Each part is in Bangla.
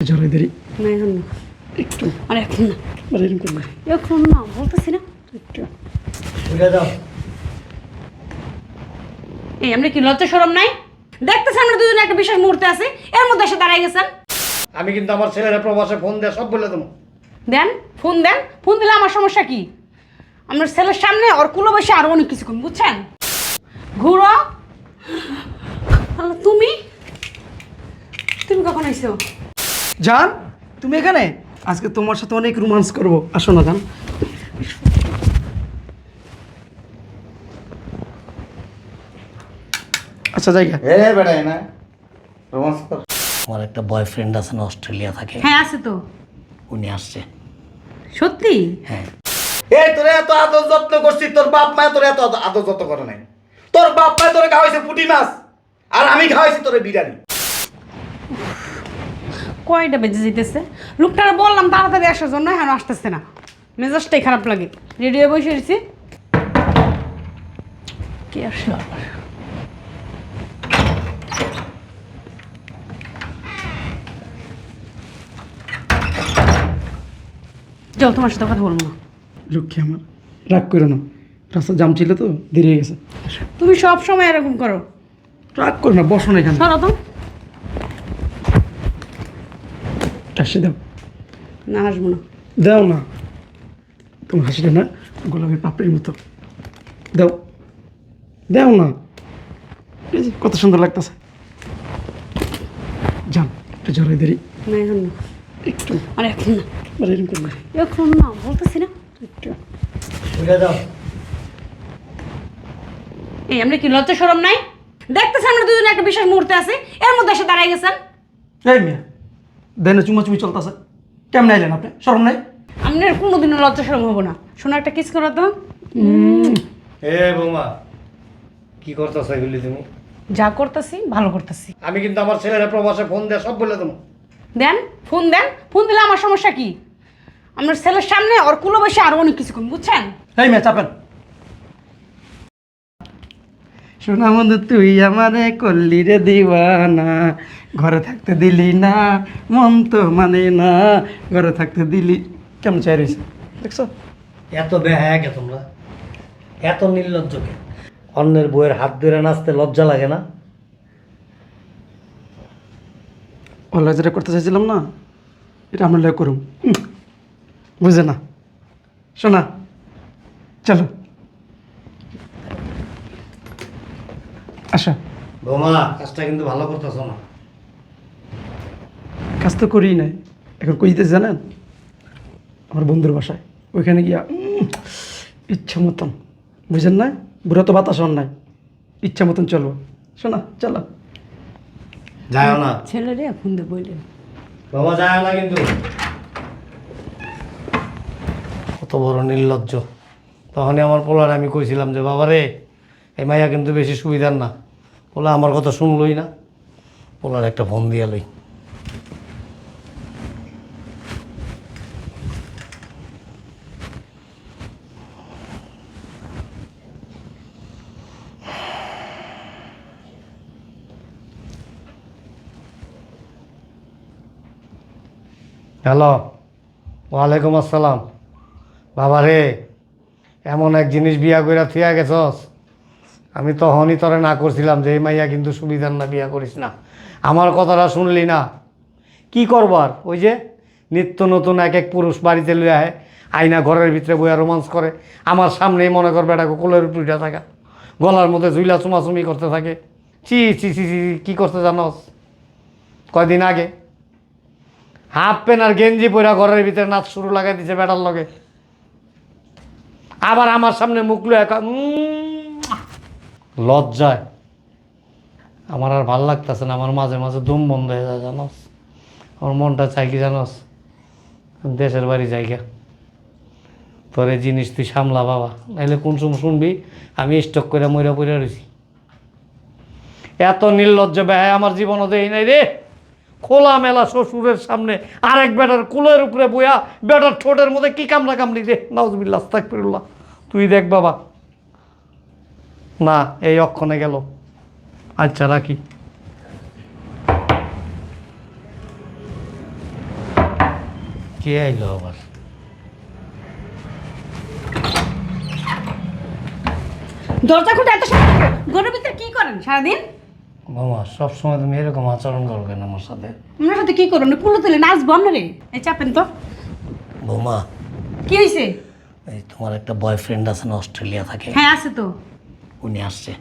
জড়াই দেরি। না এখন না। একটু। আর এখন না। আর এরকম করবে এখন না বলতেছি না। একটু। এই আমরা কি লজ্জা সরম নাই? দেখতেছেন আমরা দুজনে একটা বিশেষ মুহূর্তে আছি। এর মধ্যে এসে দাঁড়াই গেছেন। আমি কিন্তু আমার ছেলেরা প্রবাসে ফোন দিয়ে সব বলে দেবো। দেন ফোন দেন। ফোন দিলে আমার সমস্যা কি? আমার ছেলের সামনে ওর কুলো বসে আরও অনেক কিছু করুন বুঝছেন? ঘুরো। তুমি? তুমি কখন আইছো? জান তুমি এখানে? আজকে তোমার সাথে অনেক রোমান্স করব। আসো না জান। আচ্ছা জায়গা এ বেড়াই না রোমান্স কর। আমার একটা বয়ফ্রেন্ড আছে না অস্ট্রেলিয়া থাকে। হ্যাঁ আছে তো। উনি আসছে। সত্যি? হ্যাঁ। এই তোরে এত আদর যত্ন করছি তোর বাপ মায় তোরে এত আদর যত্ন করে নাই। তোর বাপ মায় তোরে খাওয়াইছে পুটি মাছ আর আমি খাওয়াইছি তোরে বিরিয়ানি। কয়টা বেজে যেতেছে লোকটারা বললাম তাড়াতাড়ি আসার জন্য এখন আসতেছে না। মেজাজটাই খারাপ লাগে। রেডিও বসে রয়েছি। কে আসলো? আবার? যাও তোমার সাথে কথা বলব। না লক্ষ্মী আমার রাগ করো না। রাস্তা জাম ছিল তো দেরি হয়ে গেছে। তুমি সব সময় এরকম করো। রাগ করো না বসো না এখানে। সরো তো। হাসি দাও। না আসব না। দাও না। তোমার হাসিটা না গোলাপের পাপড়ির মতো। দাও। দাও না। এই যে কত সুন্দর লাগতেছে। যান একটু জড়াই দেরি না এখন না। একটু। আর এখন না। আর এরকম করবে এখন না বলতেছি না। একটু। দাও এই আমরা কি লজ্জা সরম নাই? দেখতেছেন আমরা দুজনে একটা বিশেষ মুহূর্তে আছি। এর মধ্যে এসে দাঁড়াই গেছেন। এই মিয়া। দেন চুমাচুমি চলতেছে। কেমন আইলেন আপনি? শরম নাই? আপনার কোনোদিনও লজ্জা সরম হব না। শোনো একটা কিস করো তো। এ বৌমা কি করতেছ এগুলি তুমি? যা করতেছি ভালো করতেছি। আমি কিন্তু আমার ছেলেরা প্রবাসে ফোন দিয়ে সব বলে দেবো। দেন ফোন দেন। ফোন দিলে আমার সমস্যা কি? আমার ছেলের সামনে ওর কুলো বসে আরও অনেক কিছু করুন বুঝছেন? এই মিয়া চাপেন। শোনা বন্ধু তুই আমারে করলি রে দিওয়ানা। ঘরে থাকতে দিলি না মন তো মানে না। ঘরে থাকতে দিলি কেমন চাই রয়েছে? দেখছ? এত বেহায়া কে তোমরা? এত নির্লজ্জ কে? অন্যের বইয়ের হাত ধরে নাচতে লজ্জা লাগে না? যেটা করতে চাইছিলাম না এটা আমরা করুম। বুঝে না। শোনা চলো। আচ্ছা বৌমা কাজটা কিন্তু ভালো করতেছ না। কাজ তো করি নাই। এখন কই যেতে জানেন আমার বন্ধুর বাসায়। ওইখানে গিয়া ইচ্ছা মতন। বুঝেন না বুড়া তো বাতাস নাই। ইচ্ছা মতন চলবো। শোনা চলো। যায় না। ছেলেরে ফোন দিয়ে বললেন বাবা যায় না কিন্তু। কত বড় নির্লজ্জ। তখনই আমার পোলার আমি কইছিলাম যে বাবা রে এই মাইয়া কিন্তু বেশি সুবিধার না। পোলা আমার কথা শুনলই না। পোলার একটা ফোন দিয়া লই। হ্যালো, ওয়ালাইকুম আসসালাম। বাবা রে এমন এক জিনিস বিয়া কইরা থিয়া গেছস। আমি তখনই তোরে না করছিলাম যে, এই মাইয়া কিন্তু সুবিধার না, বিয়া করিস না। আমার কথাটা শুনলি না। কি করবার? ওই যে নিত্য নতুন এক এক পুরুষ বাড়িতে লইয়া আয়, আয়না ঘরের ভিতরে বইয়া রোমান্স করে। আমার সামনেই মনে কর বেটাকে কোলের উপরে থাকা। গলার মধ্যে ঝুইলা চুমাচুমি করতে থাকে। চি চি চি চি কী করতে জানস? কয়দিন আগে হাফ প্যান্ট আর গেঞ্জি পরা ঘরের ভিতরে নাচ শুরু লাগাই দিছে বেটার লগে। আবার আমার সামনে মুখ লুয়ে লজ্জায়। আমার আর ভালো লাগতেছে না, আমার মাঝে মাঝে দম বন্ধ হয়ে যায়, জানোস? আমার মনটা চাই কি জানোস? দেশের বাড়ি জায়গা তোর এই জিনিস তুই সামলা বাবা, নাইলে কোন সময় শুনবি, আমি স্টক করে মইরা পড়ে রয়েছি এত নির্লজ্জ ব্যয় আমার জীবনও দেই নাই রে। খোলা মেলা শ্বশুরের সামনে আরেক বেটার কুলের উপরে বইয়া, বেটার ঠোঁটের মধ্যে কি কামড়া কামড়ি রে। নাউজবিল্লা আস্তাকফিরুল্লাহ তুই দেখ বাবা না এই অক্ষণে গেল। আচ্ছা রাখি। কে আইলো আবার? দরজা খুঁটে এত সময় ঘরের ভিতরে কি করেন সারাদিন? মামা সবসময় তুমি এরকম আচরণ করো কেন আমার সাথে? আপনার সাথে কি করবেন? কুলো তুলে নাচবো রে এই চাপেন তো। বৌমা। কি হয়েছে এই তোমার একটা বয়ফ্রেন্ড আছে না অস্ট্রেলিয়া থাকে। হ্যাঁ আছে তো। উনি আসছে।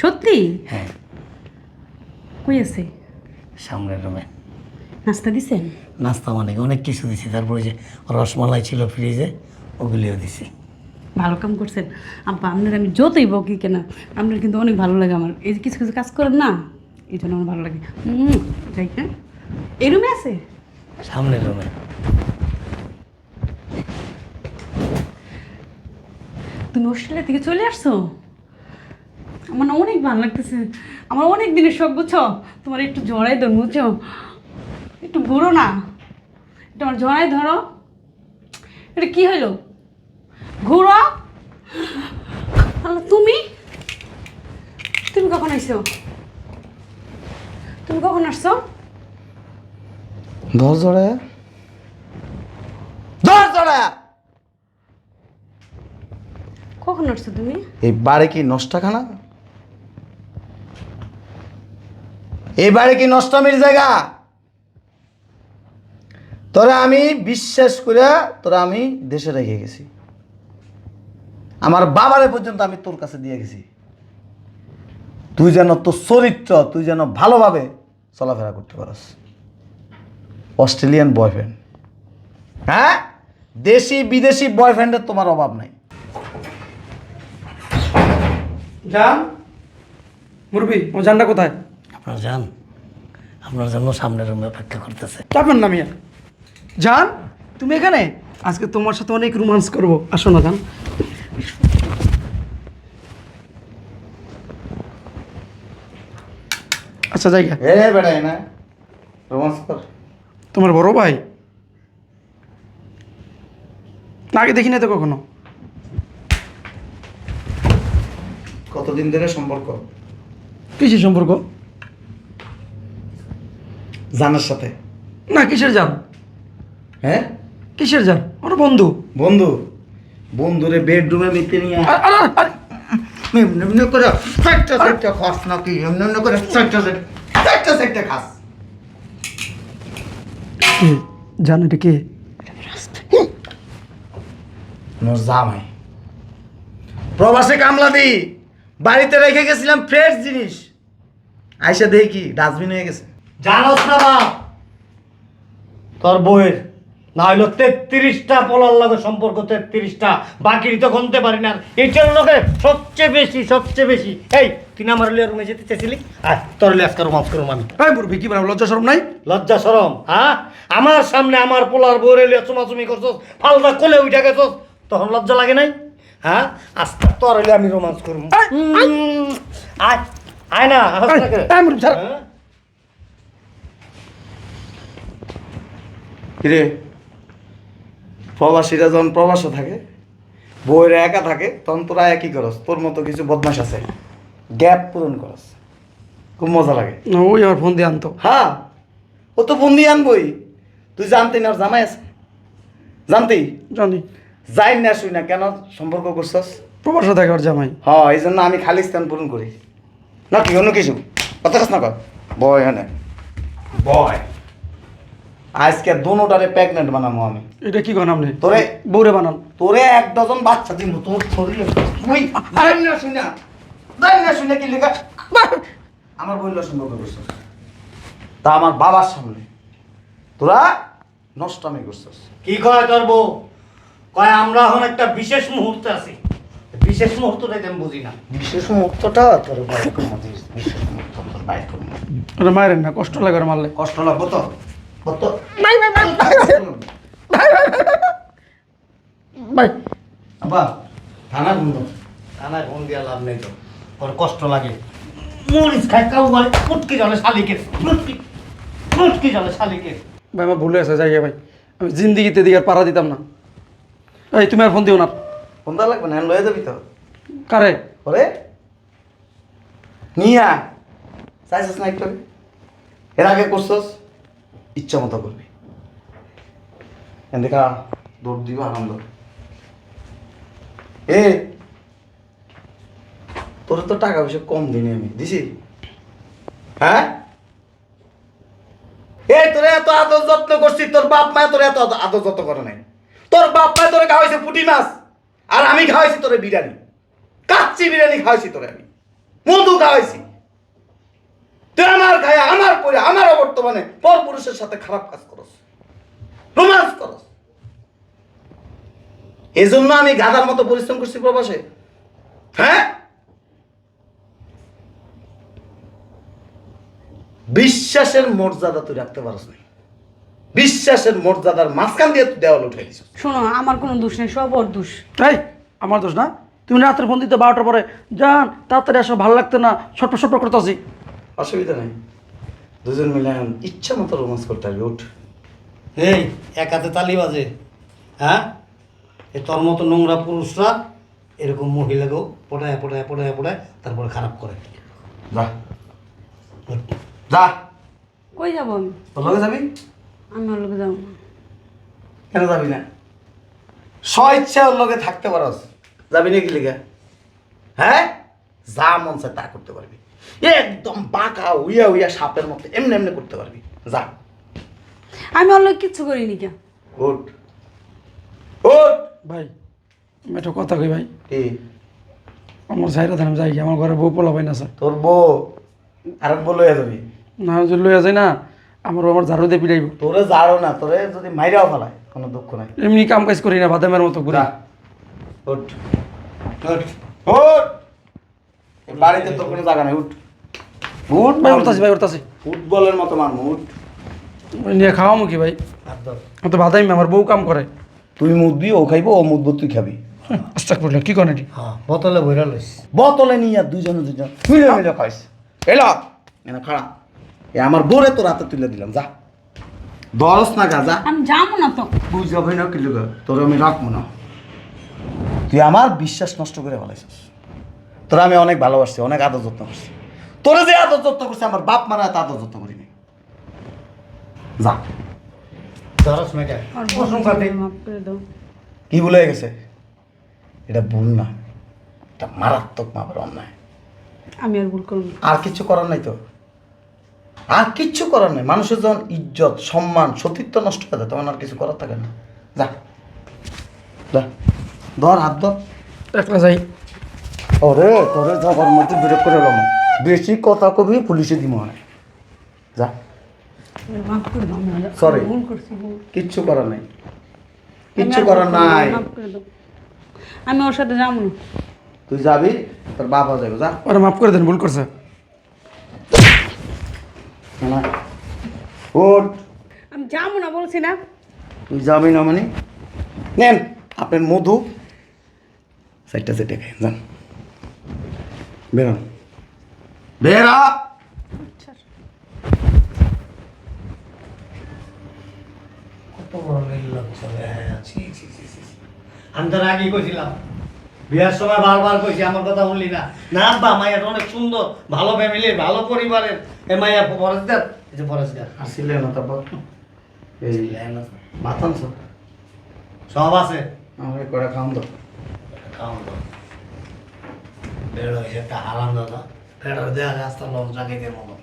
সত্যি? হ্যাঁ। কই আছে? সামনের রুমে। নাস্তা দিছেন? নাস্তা মানে অনেক কিছু দিছি। তারপরে যে রসমালাই ছিল ফ্রিজে ওগুলিও দিছি। ভালো কাম করছেন। আব্বা আপনার আমি যতই বকি কেন আপনার কিন্তু অনেক ভালো লাগে আমার। এই যে কিছু কিছু কাজ করেন না এই জন্য আমার ভালো লাগে। হুম যাই হ্যাঁ। এই রুমে আছে? সামনের রুমে। তুমি অস্ট্রেলিয়া থেকে চলে আসছো? আমার না অনেক ভালো লাগতেছে। আমার অনেক দিনের শখ বুঝছ? তোমার একটু জড়াই ধরো বুঝছ? একটু ঘুরো না। একটু আমার জড়াই ধরো। এটা কি হইল? ঘুরো? তুমি? তুমি কখন আইছো? তুমি কখন আসছো? ধর জড়ায়া ধর জড়ায়া কখন আসছো তুমি? এই বাড়ি কি নষ্টাখানা? এই বাড়ি কি নষ্টমীর জায়গা? তোরা আমি বিশ্বাস করে তোরা আমি দেশে রেখে গেছি। আমার বাবারে পর্যন্ত আমি তোর কাছে দিয়ে গেছি। তুই যেন তোর চরিত্র, তুই যেন ভালোভাবে চলাফেরা করতে পারস। অস্ট্রেলিয়ান বয়ফ্রেন্ড হ্যাঁ? দেশি, বিদেশি বয়ফ্রেন্ডের তোমার অভাব নাই। যান মুরবি ও জানটা কোথায়? আপনার যান আপনার জন্য সামনের রুমে অপেক্ষা করতেছে। চাপেন না মিয়া। জান তুমি এখানে? আজকে তোমার সাথে অনেক রোমান্স করব। আসো না জান। আচ্ছা জায়গা এ বেড়াই না রোমান্স কর। তোমার বড় ভাই? না আগে দেখি না তো কখনো? কতদিন ধরে সম্পর্ক? কিসের সম্পর্ক? জানার সাথে। না কিসের যান হ্যাঁ? কিসের যান ওর বন্ধু। বন্ধু? বন্ধুরে বেডরুমে মিতে নিয়ে এমনি এমনি করে খাস নাকি? এমনি এমনি করে খাস। কে? জান এটা কে? জামাই। প্রবাসে কামলা দি বাড়িতে রেখে গেছিলাম ফ্রেশ জিনিস। আইসা দেখি ডাস্টবিন হয়ে গেছে। জানোস না বাপ তোর বউয়ের না হইল তেত্রিশটা পোলার লগে সম্পর্ক তেত্রিশটা। বাকি তো গুনতে পারি না। এইটার লগে সবচেয়ে বেশি সবচেয়ে বেশি। এই তুই না আমার রুমে যেতে চেয়েছিলি আয় তোর লিয়ে আজকে রোমান্স করুম আমি। এই মুরবি কি লজ্জা শরম নাই? লজ্জা সরম হ্যাঁ? আমার সামনে আমার পোলার বউরে লিয়ে চুমাচুমি করছস ফালদা কোলে উঠে গেছস তখন লজ্জা লাগে নাই? হ্যাঁ? আজকে তোর হইলে আমি রোমান্স উম, আয় আয় না করে। হ্যাঁ? কিরে? প্রবাসীরা যখন প্রবাসে থাকে বউয়েরা একা থাকে তখন তোরা একই করস। তোর মতো কিছু বদমাস আছে। গ্যাপ পূরণ করস। খুব মজা লাগে। না, ওই আমার ফোন দিয়ে আনতো। হ্যাঁ ও তো বন্দি আনবই। তুই জানতি না ওর জামাই আছে? জানতি? জানি। যাই না শুই না কেন সম্পর্ক করছস? প্রবাসে থাকে ওর জামাই। হ্যাঁ এই জন্য আমি খালি স্থান পূরণ করি। না কি অন্য কিছু? কথা কাজ না কর। বয় হ্যাঁ বয়? আজকে দোনোটারে প্রেগনেন্ট বানাবো আমি। এটা কি বানাম আপনি? তোরে বউরে বানান। তোরে এক ডজন বাচ্চা দিব তোর শরীরে। তুই যাই না শুই না যাই না শুই না কি লেখা। আমার বলল সম্পর্ক করছস। তা আমার বাবার সামনে তোরা নষ্টমি করছস। কি কয় তোর বউ? কয় আমরা এখন একটা বিশেষ মুহূর্তে আছি। বিশেষ মুহূর্তটা আমি বুঝি না। বিশেষ মুহূর্তটা তোর বাইর করব বিশেষ মুহূর্ত তোর ওটা মায়ের না কষ্ট লাগার মারলে। কষ্ট লাগবো তো? কত? ভাই আব্বা থানা বন্ধ। থানায় ফোন দিয়া লাভ নেই তো। ওর কষ্ট লাগে। মরিচ খায় কাউ বলে ফুটকি জলে শালিকে ফুটকি ফুটকি জলে শালিকে ভাই আমার ভুলে আছে জায়গা ভাই। আমি জিন্দিগিতে দিকে পাড়া দিতাম না। এই তুমি আর ফোন দিও না। ফোন দেওয়া লাগবে না? লয়ে যাবি তো। কারে? ওরে। নিয়া। চাইছিস না একটু? এর আগে করছস? ইচ্ছা মতো করবি দেখা দৌড় দিব, আনন্দ। এ, তোর তো টাকা পয়সা কম দিনি আমি, দিছি? হ্যাঁ? এই তোরে এত আদর যত্ন করছি, তোর বাপ মায় তোরে এত আদর যত্ন করে নাই। তোর বাপ মায় তোরে খাওয়াইছে পুঁটি মাছ, আর আমি খাওয়াইছি তোরে বিরিয়ানি। কাচ্চি বিরিয়ানি খাওয়াইছি তোরে আমি। মধু খাওয়াইছি। তুই আমার গায়ে আমার করে আমার বর্তমানে পর পুরুষের সাথে খারাপ কাজ করস। রোমান্স করস। এজন্য আমি গাধার মতো পরিশ্রম করছি প্রবাসে। হ্যাঁ? বিশ্বাসের মর্যাদা তুই রাখতে পারস নাই। বিশ্বাসের মর্যাদার মাঝখান দিয়ে তুই দেওয়াল উঠে দিছিস শোনো আমার কোনো দোষ নেই সব ওর দোষ। তাই আমার দোষ না? তুমি রাত্রে ফোন দিতে বারোটার পরে যান তাড়াতাড়ি আসো ভালো লাগতে না ছটপট ছটপট করতে আসি অসুবিধা নেই। দুজন মিলে এখন ইচ্ছা মতো রোমান্স করতে পারবি উঠ। এই এক হাতে তালি বাজে হ্যাঁ? এ তোর মতো নোংরা পুরুষরা এরকম মহিলাকেও পটায় পটায় পটায় পটায় তারপরে খারাপ করে। যা। যা। কই যাব আমি? তোর লগে যাবি? আমি ওর লোকে যাব না। কেন যাবি না? স্ব ইচ্ছা ওর লগে থাকতে পারস। যাবি না কি লিগা? হ্যাঁ? যা মন চায় তা করতে পারবি। একদম বাঁকা উইয়া উইয়া সাপের মতো এমনি এমনি করতে পারবি। যা। আমি লোক কিচ্ছু করিনি কে উঠ। উঠ। ভাই আমি একটা কথা কই ভাই। কি? আমার সাইরা ধান যাই কি আমার ঘরে বউ পোলা পাই না স্যার। তোর বউ? আরেক বউ লইয়া যাবি। না যদি লইয়া যায় না আমার আমার ঝাড়ু দিয়ে পিটাইব। তোরে জাড়ো না তোরে যদি মাইরাও ফেলায় কোনো দুঃখ নাই। এমনি কাম কাজ করি না বাদামের মতো ঘুরি উঠ। উঠ। এই বাড়িতে তোর কোনো জায়গা নাই উঠ। উঠ ভাই উঠতাছি ভাই উঠতাছি। ফুটবলের মতো মারমু উঠ। নিয়ে খাওয়ামো কি ভাই? তো বাদামি আমার বউ কাম করে। তুই মুদবি ও খাইবো ও মুদবো তুই খাবি। আস্তাক পড়লে কি করেন হ্যাঁ বোতলে বইরা লইস। বোতলে নিয়ে আর দুজনে দুজন মিলে মিলে খাইস। এলো। এনা খাড়া। এ আমার বোরে তোর রাতে তুলে দিলাম যা। দরস না গা যা আমি যাব না তো। বুঝ যাবে না কি লুকা তোর আমি রাখব না। তুই আমার বিশ্বাস নষ্ট করে ফেলাইছিস। তোর আমি অনেক ভালোবাসছি অনেক আদর যত্ন করছি। তোরে যে আদর যত্ন করছে আমার বাপ মারা এত আদর যত্ন করিনি। যা। কি ভুলে গেছে? এটা ভুল না। এটা মারাত্মক মাপের অন্যায়। আমি আর ভুল করব না। আর কিছু করার নাই তো। আর কিচ্ছু করার নাই। মানুষের যখন ইজ্জত সম্মান সতীত্ব নষ্ট হয়ে যায় তখন আর কিছু করার থাকে না। যা। যা। ধর হাত ধর। একলা যাই। ওরে তোরে জগর মধ্যে বিরোধ করে রম বেশি কথা কবি পুলিশে দিব না। যা। করছি কিচ্ছু করার নাই। কিচ্ছু করার না, নাই। মাফ করে আমি ওর সাথে যাব না। তুই যাবি তোর বাবা যাবে যা। ওরা মাফ করে দেন ভুল করছে। না ওঠ আমি যাব না বলছি না। তুই যাবি না মানে? নেন আপনার মধু। সাইডটা সেটে খাই যান। বেরোন বেরা হ্যাঁ, ছি, ছি, ছি, ছি, ছি। আমি তোর আগেই কইছিলাম বিয়ার সময় বারবার কইছি আমার কথা শুনলি না। না বা মাইয়াটা অনেক সুন্দর ভালো ফ্যামিলির ভালো পরিবারের। এ মাইয়া পরেশগার এই যে পরেশগার আসিলে না তারপর এই মাথান সব আছে। আমার করে খাওয়ান তো খাওয়ান দাও। বেড় একটা হারাম দাদা বেড় দেওয়া রাস্তা লোক রাখাইতে মতো